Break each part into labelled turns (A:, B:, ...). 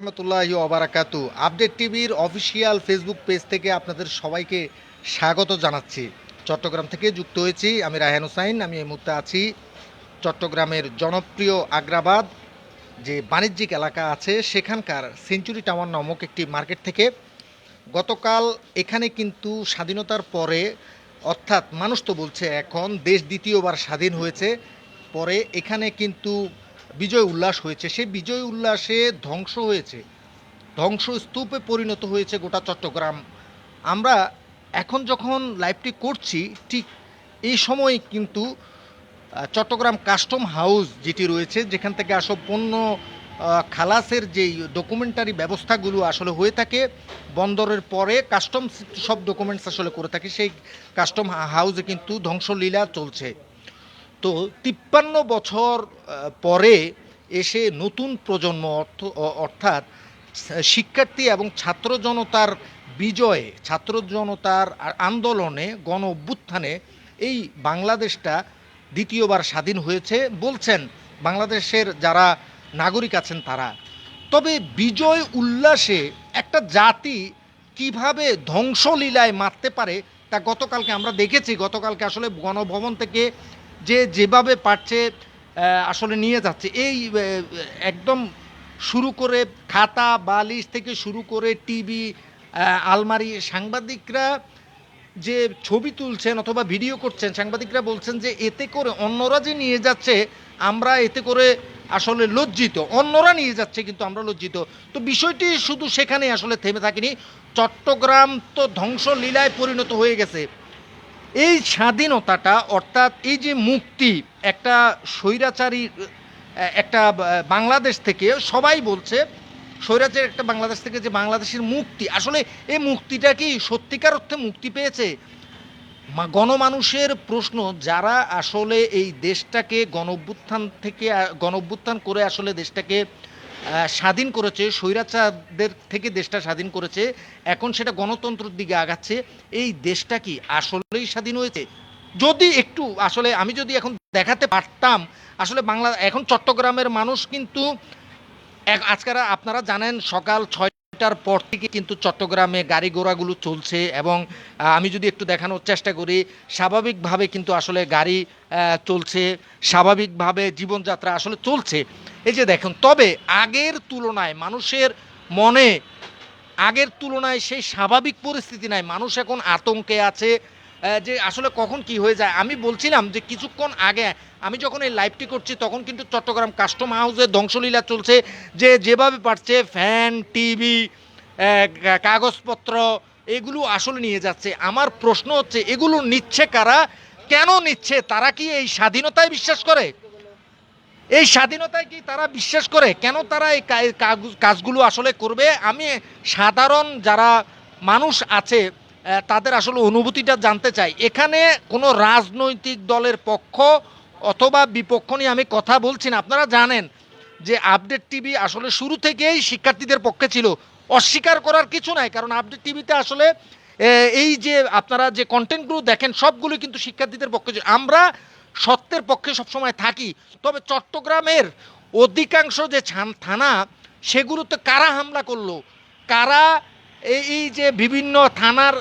A: রহমতুল্লাহি ওবারাকাতু আপডেট টিভির অফিসিয়াল ফেসবুক পেজ থেকে আপনাদের সবাইকে স্বাগত জানাচ্ছি। চট্টগ্রাম থেকে যুক্ত হয়েছি আমি রায়হান হুসাইন, আমি এই মুহূর্তে আছি চট্টগ্রামের জনপ্রিয় আগ্রাবাদ, যে বাণিজ্যিক এলাকা আছে, সেখানকার সেঞ্চুরি টাওয়ার নামক একটি মার্কেট থেকে। গতকাল এখানে কিন্তু স্বাধীনতার পরে, অর্থাৎ মানুষ তো বলছে এখন, দেশ দ্বিতীয়বার স্বাধীন হয়েছে। পরে এখানে কিন্তু বিজয় উল্লাস হয়েছে। সেই বিজয় উল্লাসে ধ্বংস হয়েছে। ধ্বংসস্তূপে পরিণত হয়েছে গোটা চট্টগ্রাম। আমরা এখন যখন লাইভটি করছি, ঠিক এই সময় কিন্তু চট্টগ্রাম কাস্টম হাউস যেটি রয়েছে, যেখান থেকে আসব পণ্য খালাসের যেই ডকুমেন্টারি ব্যবস্থাগুলো আসলে হয়ে থাকে, বন্দরের পরে কাস্টম সব ডকুমেন্টস আসলে করে থাকে, সেই কাস্টম হাউসে কিন্তু ধ্বংসলীলা চলছে। তো তিপ্পান্ন বছর পরে এসে নতুন প্রজন্ম অর্থ অর্থাৎ শিক্ষার্থী এবং ছাত্র জনতার বিজয়ে, ছাত্র জনতার আন্দোলনে, গণ অভ্যুত্থানে এই বাংলাদেশটা দ্বিতীয়বার স্বাধীন হয়েছে বলছেন বাংলাদেশের যারা নাগরিক আছেন তারা। তবে বিজয় উল্লাসে একটা জাতি কীভাবে ধ্বংসলীলায় মারতে পারে তা গতকালকে আমরা দেখেছি। গতকালকে আসলে গণভবন থেকে যে যেভাবে পারছে আসলে নিয়ে যাচ্ছে। এই একদম শুরু করে খাতা, বালিশ থেকে শুরু করে টিভি আলমারি, সাংবাদিকরা যে ছবি তুলছেন অথবা ভিডিও করছেন, সাংবাদিকরা বলছেন যে এতে করে অন্যরা যে নিয়ে যাচ্ছে, আমরা এতে করে আসলে লজ্জিত। অন্যরা নিয়ে যাচ্ছে কিন্তু আমরা লজ্জিত। তো বিষয়টি শুধু সেখানে আসলে থেমে থাকেনি। চট্টগ্রাম তো ধ্বংসলীলায় পরিণত হয়ে গেছে। এই স্বাধীনতাটা অর্থাৎ এই যে মুক্তি একটা স্বৈরাচারী একটা বাংলাদেশ থেকে সবাই বলছে স্বৈরাচারী একটা বাংলাদেশ থেকে যে বাংলাদেশের মুক্তি। আসলে এই মুক্তিটা কি সত্যিকার অর্থে মুক্তি পেয়েছে? গণমানুষের প্রশ্ন যারা আসলে এই দেশটাকে গণঅভ্যুত্থান থেকে আহ, করে আসলে দেশটাকে স্বাধীন করেছে, স্বৈরাচারদের থেকে দেশটা স্বাধীন করেছে। এখন সেটা গণতন্ত্রের দিকে আগাচ্ছে। এই দেশটা কি আসলেই স্বাধীন হয়েছে? যদি একটু, আসলে আমি যদি এখন দেখাতে পারতাম, আসলে বাংলা, এখন চট্টগ্রামের মানুষ কিন্তু, এক আজকাল আপনারা জানেন সকাল ছয়টার পর থেকে কিন্তু চট্টগ্রামে গাড়ি ঘোড়াগুলো চলছে এবং আমি যদি একটু দেখানোর চেষ্টা করি, স্বাভাবিকভাবে কিন্তু আসলে গাড়ি চলছে, স্বাভাবিকভাবে জীবনযাত্রা আসলে চলছে। এই যে দেখুন, তবে আগের তুলনায় মানুষের মনে, আগের তুলনায় সেই স্বাভাবিক পরিস্থিতি নাই। মানুষ এখন আতঙ্কে আছে যে আসলে কখন কি হয়ে যায়, আমি বলছিলাম যে কিছুক্ষণ আগে আমি যখন এই লাইভটি করছি, তখন কিন্তু চট্টগ্রাম কাস্টম হাউসে ধ্বংসলীলা চলছে, যে যেভাবে পারছে ফ্যান টিভি কাগজপত্র, এগুলো আসলে নিয়ে যাচ্ছে। আমার প্রশ্ন হচ্ছে, এগুলো নিচ্ছে কারা? কেন নিচ্ছে? তারা কি এই স্বাধীনতায় বিশ্বাস করে? এই স্বাধীনতায় কি তারা বিশ্বাস করে? কেন তারা এই কাজগুলো আসলে করবে? আমি সাধারণ যারা মানুষ আছে তাদের আসলে অনুভূতিটা জানতে চাই। এখানে কোনো রাজনৈতিক দলের পক্ষ অথবা বিপক্ষ নিয়ে আমি কথা বলছি না। আপনারা জানেন যে আপডেট টিভি আসলে শুরু থেকেই শিক্ষার্থীদের পক্ষে ছিল। অস্বীকার করার কিছু নাই, কারণ আপডেট টিভিতে আসলে এই যে আপনারা যে কন্টেন্টগুলো দেখেন, সবগুলো কিন্তু শিক্ষার্থীদের পক্ষে। আমরা সত্যের পক্ষে সবসময় থাকি। তবে চট্টগ্রামের অধিকাংশ যে থানা, সেগুলোতে কারা হামলা করল? কারা এই যে বিভিন্ন থানার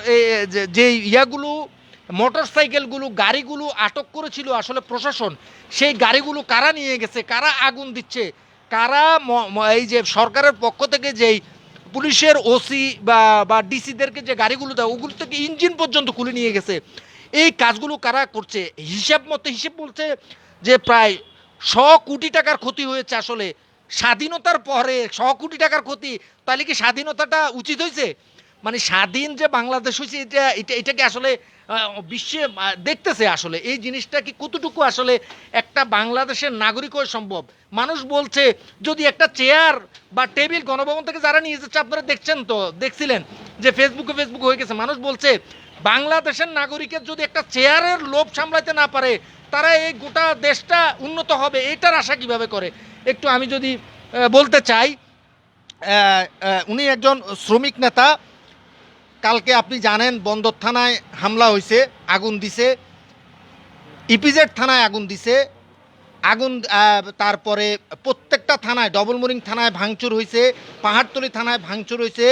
A: যে- ইয়াগুলো মোটর সাইকেলগুলো গাড়িগুলো আটক করেছিল আসলে প্রশাসন, সেই গাড়িগুলো কারা নিয়ে গেছে? কারা আগুন দিচ্ছে? কারা এই যে সরকারের পক্ষ থেকে যেই পুলিশের ওসি বা বা ডিসিদেরকে যে গাড়িগুলো দেয়, ওগুলো থেকে ইঞ্জিন পর্যন্ত খুলে নিয়ে গেছে। এই কাজগুলো কারা করছে? হিসাব মতো হিসেব বলছে যে প্রায় শ কোটি টাকার ক্ষতি হয়েছে আসলে। স্বাধীনতার পরে শ কোটি টাকার ক্ষতি, তাহলে কি স্বাধীনতাটা উচিত হয়েছে? মানে স্বাধীন যে বাংলাদেশ হয়েছে, এটা এটা এটাকে আসলে বিশ্বে দেখতেছে আসলে? এই জিনিসটা কি কতটুকু আসলে একটা বাংলাদেশের নাগরিক হয়ে সম্ভব? মানুষ বলছে, যদি একটা চেয়ার বা টেবিল গণভবন থেকে যারা নিয়ে যাচ্ছে আপনারা দেখছেন তো, দেখছিলেন যে ফেসবুকে ফেসবুক হয়ে গেছে। মানুষ বলছে, বাংলাদেশের নাগরিকের যদি একটা চেয়ারের লোভ সামলাতে না পারে, তারা এই গোটা দেশটা উন্নত হবে, এটার আশা কীভাবে করে? একটু আমি যদি বলতে চাই উনি একজন শ্রমিক নেতা। কালকে আপনি জানেন বন্দর থানায় হামলা হয়েছে আগুন দিছে। ইপিজেড থানায় আগুন দিছে। আগুন তারপরে প্রত্যেকটা থানায়, ডবল মোরিং থানায় ভাঙচুর হয়েছে পাহাড়তলি থানায় ভাঙচুর হয়েছে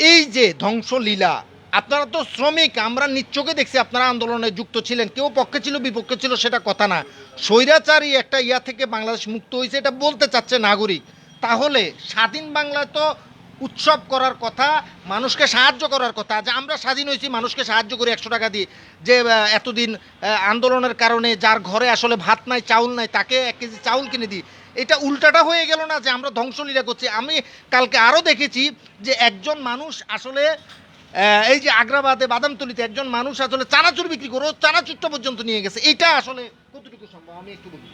A: এই যে ধ্বংসলীলা আপনারা তো শ্রমিক, আমরা নিচ্চকে দেখছি আপনারা আন্দোলনে যুক্ত ছিলেন। কেউ পক্ষে ছিল, বিপক্ষে ছিল, সেটা কথা না। স্বৈরাচারী একটা ইয়া থেকে বাংলাদেশ মুক্ত হয়েছে, এটা বলতে চাচ্ছে নাগরিক। তাহলে স্বাধীন বাংলায় তো উৎসব করার কথা, মানুষকে সাহায্য করার কথা। যে আমরা স্বাধীন হয়েছি, মানুষকে সাহায্য করি একশো টাকা দিয়ে। যে এতদিন আন্দোলনের কারণে যার ঘরে আসলে ভাত নাই, চাউল নাই, তাকে এক কেজি চাউল কিনে দিই। এটা উল্টাটা হয়ে গেল না যে আমরা ধ্বংসলীলা করছি। আমি কালকে আরও দেখেছি যে একজন মানুষ আসলে এই যে আগ্রাবাদে বাদামতলিতে একজন মানুষ আসলে চানাচুর বিক্রি করে চানাচুরটা পর্যন্ত নিয়ে গেছে। এটা আসলে কতটুকু সম্ভব? আমি একটু বলি।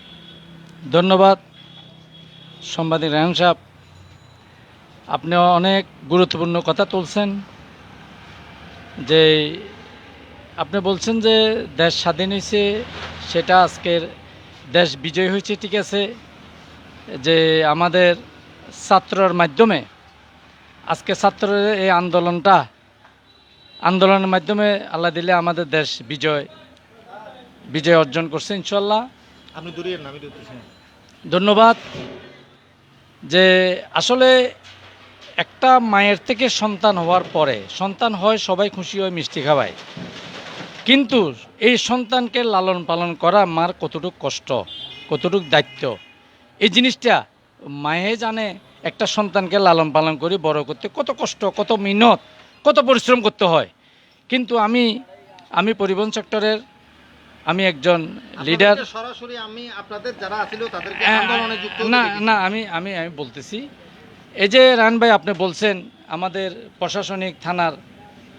B: ধন্যবাদ সাংবাদিক রায়ন সাহেব। আপনি অনেক গুরুত্বপূর্ণ কথা তুলছেন যে আপনি বলছেন যে দেশ স্বাধীন হয়েছে, সেটা আজকের দেশ বিজয় হয়েছে, ঠিক আছে, যে আমাদের ছাত্রর মাধ্যমে আজকে ছাত্রের এই আন্দোলনটা আন্দোলনের মাধ্যমে আল্লাহ দিলে আমাদের দেশ বিজয় বিজয় অর্জন করছে ইনশাল্লাহ
A: আপনি
B: ধন্যবাদ। যে আসলে একটা মায়ের থেকে সন্তান হওয়ার পরে সন্তান হয় সবাই খুশি হয় মিষ্টি খাওয়ায়। কিন্তু এই সন্তানকে লালন পালন করা মার কতটুকু কষ্ট কতটুকু দায়িত্ব? এই জিনিসটা মায়ে জানে একটা সন্তানকে লালন পালন করে বড় করতে কত কষ্ট কত মিনত কত পরিশ্রম করতে হয়। কিন্তু আমি আমি পরিবহন সেক্টরের আমি একজন লিডার
A: সরাসরি আমি আপনাদের যারা তাদেরকে
B: হ্যাঁ,
A: আন্দোলনে যুক্ত
B: না না আমি আমি আমি বলতেছি। এই যে রান ভাই আপনি বলছেন আমাদের প্রশাসনিক থানার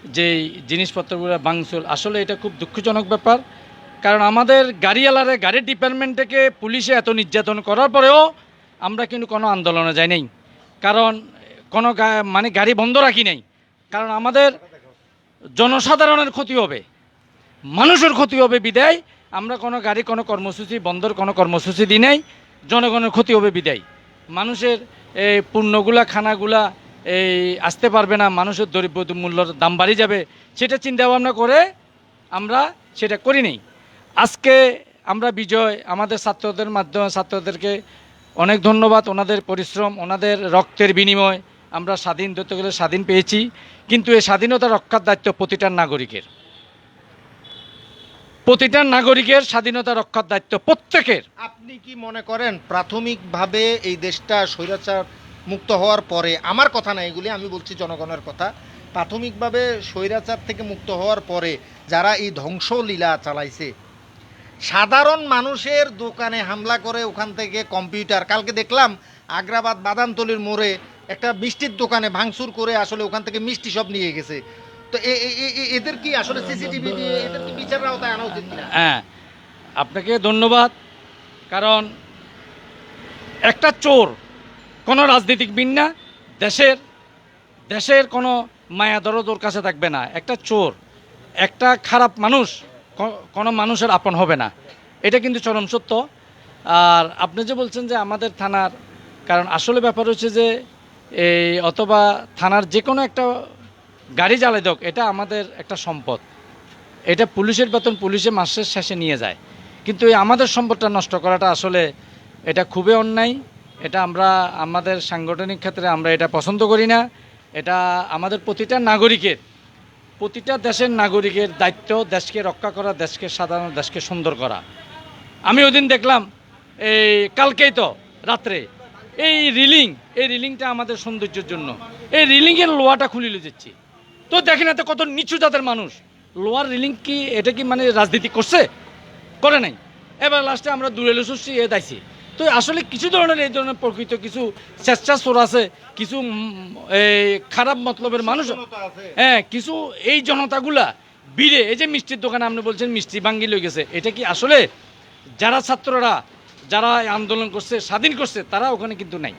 B: যেই জিনিসপত্রগুলো ভাঙচুর আসলে এটা খুব দুঃখজনক ব্যাপার। কারণ আমাদের গাড়িওয়ালারে গাড়ির ডিপার্টমেন্ট থেকে পুলিশে এত নির্যাতন করার পরেও আমরা কিন্তু কোনো আন্দোলনে যাই নাই। কারণ কোনো গা- মানে গাড়ি বন্ধ রাখি নাই। কারণ আমাদের জনসাধারণের ক্ষতি হবে, মানুষের ক্ষতি হবে বিদায়। আমরা কোনো গাড়ি, কোনো কর্মসূচি বন্ধর কোনো কর্মসূচি দিই নাই, জনগণের ক্ষতি হবে বিদায়। মানুষের এই পণ্যগুলা, খানাগুলা এই আসতে পারবে না, মানুষের দ্রব্য মূল্যর দাম বাড়ি যাবে, সেটা চিন্তা ভাবনা করে আমরা সেটা করি নেই। আজকে আমরা বিজয়, আমাদের ছাত্রদের মাধ্যমে, ছাত্রদেরকে অনেক ধন্যবাদ, ওনাদের পরিশ্রম, ওনাদের রক্তের বিনিময় আমরা স্বাধীন ধরতে গেলে স্বাধীন পেয়েছি, কিন্তু এই স্বাধীনতা রক্ষার দায়িত্ব প্রতিটা নাগরিকের। প্রতিটা নাগরিকের স্বাধীনতা রক্ষার দায়িত্ব প্রত্যেকের।
A: আপনি কি মনে করেন প্রাথমিকভাবে এই দেশটা স্বৈরাচার মুক্ত হওয়ার পরে, আমার কথা না, এগুলি আমি বলছি জনগণের কথা, প্রাথমিকভাবে স্বৈরাচার থেকে মুক্ত হওয়ার পরে যারা এই ধ্বংসলীলা চালাইছে, সাধারণ মানুষের দোকানে হামলা করে ওখান থেকে কম্পিউটার, কালকে দেখলাম আগ্রাবাদ বাদামতলির মোড়ে একটা মিষ্টির দোকানে ভাঙচুর করে আসলে ওখান থেকে মিষ্টি সব নিয়ে গেছে। তো এদের কি আসলে সিসিটিভি দিয়ে এদের কি বিচারের আওতায় আনা উচিত কিনা?
B: হ্যাঁ আপনাকে ধন্যবাদ। কারণ একটা চোর কোনো রাজনীতিকবিদ না, দেশের দেশের কোনো মায়া ওর কাছে থাকবে না। একটা চোর, একটা খারাপ মানুষ কোনো মানুষের আপন হবে না। এটা কিন্তু চরম সত্য। আর আপনি যে বলছেন যে আমাদের থানার, কারণ আসলে ব্যাপার হচ্ছে যে এই অথবা থানার যে কোনো একটা গাড়ি জ্বালাই হোক এটা আমাদের একটা সম্পদ। এটা পুলিশের বেতন পুলিশে মাসের শেষে নিয়ে যায়। কিন্তু এই আমাদের সম্পদটা নষ্ট করাটা আসলে এটা খুবই অন্যায়। এটা আমরা, আমাদের সাংগঠনিক ক্ষেত্রে আমরা এটা পছন্দ করি না। এটা আমাদের প্রতিটা নাগরিকের, প্রতিটা দেশের নাগরিকের দায়িত্ব দেশকে রক্ষা করা, দেশকে সাধারণ দেশকে সুন্দর করা। আমি ওদিন দেখলাম, এই কালকেই তো, রাত্রে এই রিলিং এই রিলিংটা আমাদের সৌন্দর্যের জন্য। এই রিলিংয়ের লোয়াটা খুলে যাচ্ছি। তো দেখেন এত কত নিচু জাতের মানুষ। লোয়ার রিলিং কি এটা কি মানে রাজনীতি করছে? করে নাই। এবার লাস্টে আমরা দূরে লুসুসি এ দাইছি। তো আসলে কিছু ধরনের এই ধরনের প্রকৃত কিছু স্বেচ্ছাচোর আছে কিছু এই খারাপ মতলবের মানুষ হ্যাঁ কিছু এই জনতাগুলা বিড়ে এই যে মিষ্টির দোকানে আপনি বলছেন মিষ্টি ভাঙ্গি লই গেছে এটা কি আসলে যারা ছাত্ররা যারা আন্দোলন করছে স্বাধীন করছে তারা ওখানে কিন্তু নাই।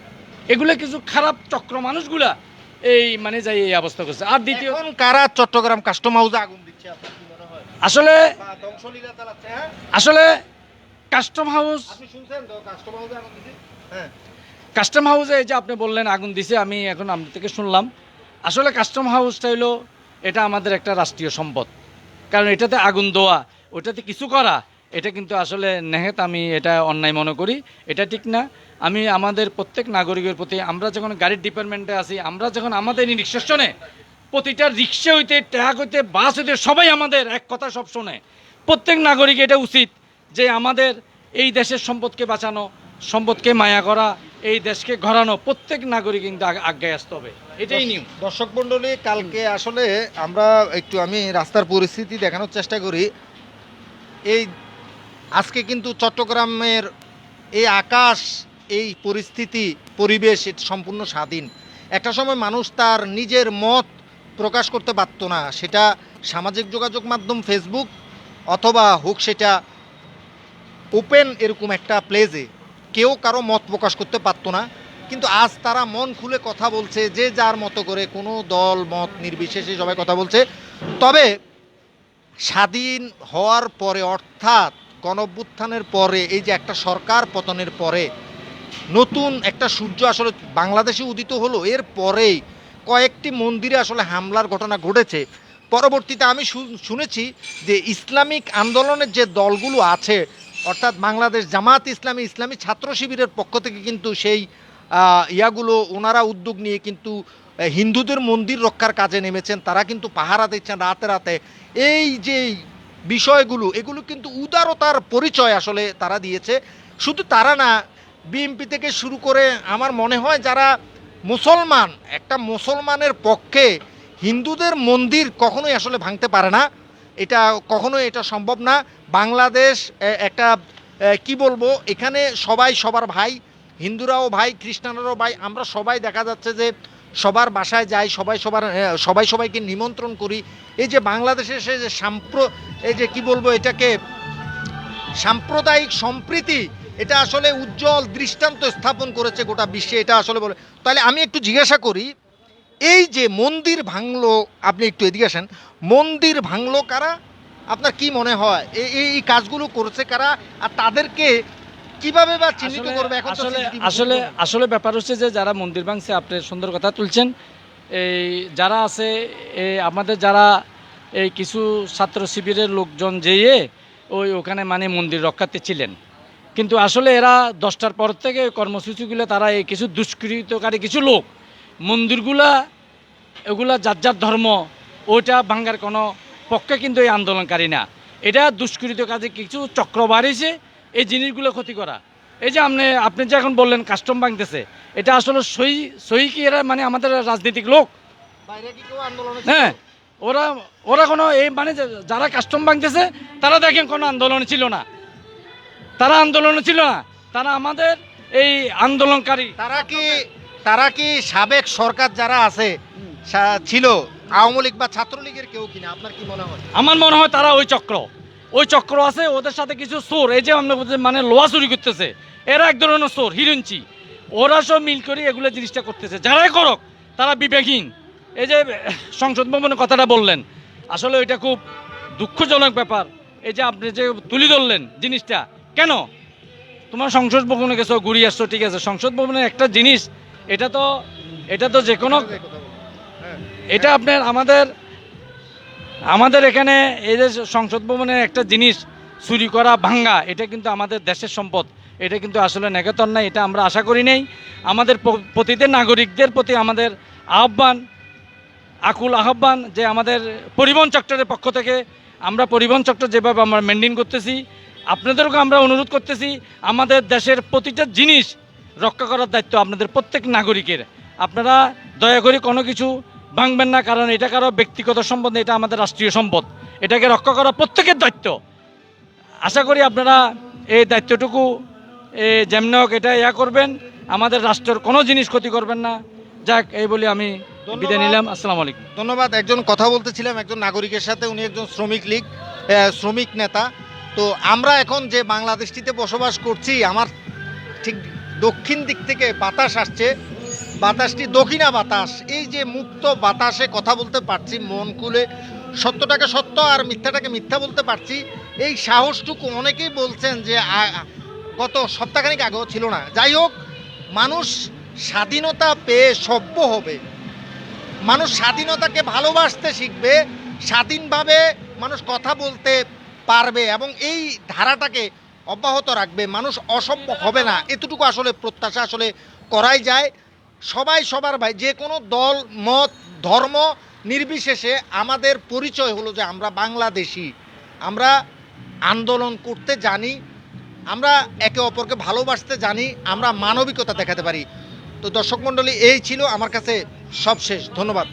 B: এগুলো কিছু খারাপ চক্র মানুষগুলা এই মানে যাই এই অবস্থা করছে। আর দ্বিতীয়
A: কারা চট্টগ্রাম কাস্টম হাউসে আগুন দিচ্ছে
B: আসলে
A: হ্যাঁ?
B: আসলে কাস্টম হাউস
A: হ্যাঁ।
B: কাস্টম হাউসে এই যে আপনি বললেন আগুন দিছে আমি এখন আপনার থেকে শুনলাম। আসলে কাস্টম হাউসটা হলো এটা আমাদের একটা রাষ্ট্রীয় সম্পদ। কারণ এটাতে আগুন দেওয়া ওটাতে কিছু করা এটা কিন্তু আসলে নেহেত, আমি এটা অন্যায় মনে করি। এটা ঠিক না। আমি আমাদের প্রত্যেক নাগরিকের প্রতি, আমরা যখন গাড়ির ডিপার্টমেন্টে আছি, আমরা যখন আমাদের রিক্সেশনে প্রতিটা রিক্সা হইতে, ট্রাক হইতে, বাস হইতে, সবাই আমাদের এক কথা সব শোনে। প্রত্যেক নাগরিক এটা উচিত যে আমাদের এই দেশের সম্পদকে বাঁচানো, সম্পদকে মায়া করা, এই দেশকে ঘরানো। প্রত্যেক নাগরিক কিন্তু আজ্ঞায় আসতে হবে। এটাই নিয়ম।
A: দর্শক মণ্ডলী, কালকে আসলে আমরা একটু আমি রাস্তার পরিস্থিতি দেখানোর চেষ্টা করি। এই আজকে কিন্তু চট্টগ্রামের এই আকাশ, এই পরিস্থিতি, পরিবেশ, এটা সম্পূর্ণ স্বাধীন। একটা সময় মানুষ তার নিজের মত প্রকাশ করতে পারতো না। সেটা সামাজিক যোগাযোগ মাধ্যম ফেসবুক অথবা হোক সেটা ওপেন এরকম একটা প্লেজে কেউ কারও মত প্রকাশ করতে পারতো না। কিন্তু আজ তারা মন খুলে কথা বলছে, যে যার মতো করে কোনো দল, মত নির্বিশেষে সবাই কথা বলছে। তবে স্বাধীন হওয়ার পরে অর্থাৎ গণভ্যুত্থানের পরে, এই যে একটা সরকার পতনের পরে, নতুন একটা সূর্য আসলে বাংলাদেশে উদিত হলো, এর পরেই কয়েকটি মন্দিরে আসলে হামলার ঘটনা ঘটেছে। পরবর্তীতে আমি শুনেছি যে ইসলামিক আন্দোলনের যে দলগুলো আছে, অর্থাৎ বাংলাদেশ জামাত ইসলামী ইসলামী ছাত্র শিবিরের পক্ষ থেকে কিন্তু সেই ইয়াগুলো, ওনারা উদ্যোগ নিয়ে কিন্তু হিন্দুদের মন্দির রক্ষার কাজে নেমেছেন, তারা কিন্তু পাহারা দিচ্ছেন রাতে রাতে। এই যে বিষয়গুলো, এগুলো কিন্তু উদারতার পরিচয় আসলে তারা দিয়েছে। শুধু তারা না বিএমপি থেকে শুরু করে আমার মনে হয় যারা মুসলমান, একটা মুসলমানের পক্ষে হিন্দুদের মন্দির কখনোই আসলে ভাঙতে পারে না। এটা কখনোই এটা সম্ভব না। বাংলাদেশ একটা কি বলব, এখানে সবাই সবার ভাই, হিন্দুরাও ভাই, খ্রিস্টানরাও ভাই, আমরা সবাই দেখা যাচ্ছে যে সবার বাসায় যাই, সবাই সবার সবাই সবাইকে নিমন্ত্রণ করি। এই যে বাংলাদেশে সে যে সাম্প্র, এই যে কি বলব এটাকে, সাম্প্রদায়িক সম্প্রীতি, এটা আসলে উজ্জ্বল দৃষ্টান্ত স্থাপন করেছে গোটা বিশ্বে, এটা আসলে বলে। তাহলে আমি একটু জিজ্ঞাসা করি, এই যে মন্দির ভাঙলো, আপনি একটু এদিকে আসেন, মন্দির ভাঙলো কারা? আপনার কি মনে হয়? এই- এই কাজগুলো করেছে কারা? আর তাদেরকে কীভাবে বা চিহ্নিত
B: আসলে-
A: করবে? এখন
B: আসলে আসলে আসলে ব্যাপার হচ্ছে যে যারা মন্দির ভাঙছে আপনি সুন্দর কথা তুলছেন। এই যারা আছে এই আমাদের যারা এই কিছু ছাত্র শিবিরের লোকজন যেয়ে ওই ওখানে মানে মন্দির রক্ষার্থে ছিলেন। কিন্তু আসলে এরা দশটার পর থেকে কর্মসূচিগুলো তারা এই কিছু দুষ্কৃতকারী কিছু লোক মন্দিরগুলা এগুলা যার যার ধর্ম ওইটা ভাঙ্গার কোনো পক্ষে কিন্তু এই আন্দোলনকারী না। এটা দুষ্কৃত কাজে কিছু চক্র বাড়িয়েছে এই জিনিসগুলো ক্ষতি করা। এই যে আপনি আপনি যে এখন বললেন কাস্টম ভাঙতেছে এটা আসলে সই সই কি এরা মানে আমাদের রাজনৈতিক লোক? হ্যাঁ ওরা ওরা কোনো এই মানে যারা কাস্টম ভাঙতেছে তারা দেখেন কোনো আন্দোলন ছিল না। তারা আন্দোলনে ছিল না। তারা আমাদের এই আন্দোলনকারী
A: তারা কি তারা কি সাবেক সরকার যারা আছে ছিল আওয়ামী লীগ বা ছাত্রলীগের কেউ কিনা? আপনার কি মনে হয়?
B: আমার মনে হয় তারা ওই চক্র। ওই চক্র আছে ওদের সাথে কিছু চোর এই যে আমরা মানে লোয়া চুরি করতেছে এরা এক ধরনের চোর হিরঞ্চি ওরা সব মিল করে এগুলো জিনিসটা করতেছে। যারাই করক তারা বিবেকহীন। এই যে সংসদ ভবনের কথাটা বললেন আসলে ওইটা খুব দুঃখজনক ব্যাপার। এই যে আপনি যে তুলি ধরলেন জিনিসটা কেন? তোমার সংসদ ভবনে গেছো ঘুরিয়ে আসছো ঠিক আছে। সংসদ ভবনের একটা জিনিস এটা তো এটা তো যে কোনো এটা আপনার আমাদের আমাদের এখানে এই যে সংসদ ভবনের একটা জিনিস চুরি করা, ভাঙ্গা, এটা কিন্তু আমাদের দেশের সম্পদ। এটা কিন্তু আসলে নেগেতর নাই এটা আমরা আশা করি নেই। আমাদের প- প্রতিটি নাগরিকদের প্রতি আমাদের আহ্বান, আকুল আহ্বান যে আমাদের পরিবহন চক্রের পক্ষ থেকে আমরা পরিবহন চক্র যেভাবে আমরা মেনটেন করতেছি আপনাদেরকে আমরা অনুরোধ করতেছি, আমাদের দেশের প্রতিটা জিনিস রক্ষা করার দায়িত্ব আপনাদের প্রত্যেক নাগরিকের। আপনারা দয়া করে কোনো কিছু ভাঙবেন না কারণ এটা কারও ব্যক্তিগত সম্পদ এটা আমাদের রাষ্ট্রীয় সম্পদ। এটাকে রক্ষা করা প্রত্যেকের দায়িত্ব। আশা করি আপনারা এই দায়িত্বটুকু এ, যেমনি হোক এটা ইয়া করবেন। আমাদের রাষ্ট্রের কোনো জিনিস ক্ষতি করবেন না। যাক এই বলে আমি বিদায় নিলাম। আসসালামু আলাইকুম।
A: ধন্যবাদ। একজন কথা বলতেছিলাম একজন নাগরিকের সাথে উনি একজন শ্রমিক লীগ শ্রমিক নেতা। তো আমরা এখন যে বাংলাদেশটিতে বসবাস করছি আমার ঠিক দক্ষিণ দিক থেকে বাতাস আসছে। বাতাসটি দক্ষিণা বাতাস, এই যে মুক্ত বাতাসে কথা বলতে পারছি, মন খুলে সত্যটাকে সত্য আর মিথ্যাটাকে মিথ্যা বলতে পারছি, এই সাহসটুকু অনেকেই বলছেন যে গত সপ্তাহখানিক আগেও ছিল না। যাই হোক, মানুষ স্বাধীনতা পেয়ে সভ্য হবে। মানুষ স্বাধীনতাকে ভালোবাসতে শিখবে, স্বাধীনভাবে মানুষ কথা বলতে পারবে এবং এই ধারাটাকে অব্যাহত রাখবে। মানুষ অসভ্য হবে না। এতটুকু আসলে প্রত্যাশা আসলে করাই যায়। সবাই, সবার ভাই, যে কোনো দল, মত, ধর্ম নির্বিশেষে আমাদের পরিচয় হলো যে আমরা বাংলাদেশি। আমরা আন্দোলন করতে জানি, আমরা একে অপরকে ভালোবাসতে জানি, আমরা মানবিকতা দেখাতে পারি। তো দর্শক মণ্ডলী, এই ছিল আমার কাছে সবশেষ। ধন্যবাদ।